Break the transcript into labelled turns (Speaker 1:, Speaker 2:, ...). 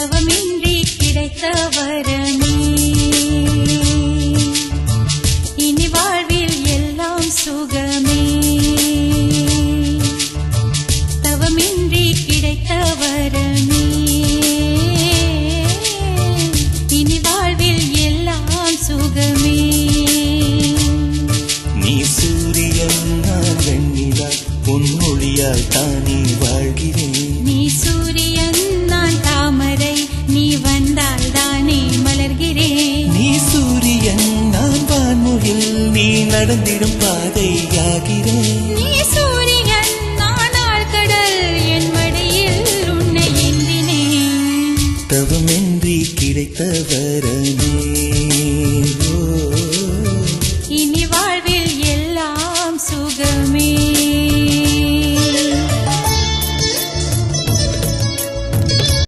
Speaker 1: தவமின்றி கிடைத்த வரமே இனி வாழ்வில் எல்லாம் சுகமே. தவமின்றி கிடைத்த வரமே இனி வாழ்வில் எல்லாம் சுகமே.
Speaker 2: நீ நடந்திடும் பாதையாகிறேன்
Speaker 1: நீ சூரியன் நான் ஆழ்கடல் என் மடியில் உன்னை எண்ணினேன்
Speaker 2: தவமின்றி கிடைத்த வரமே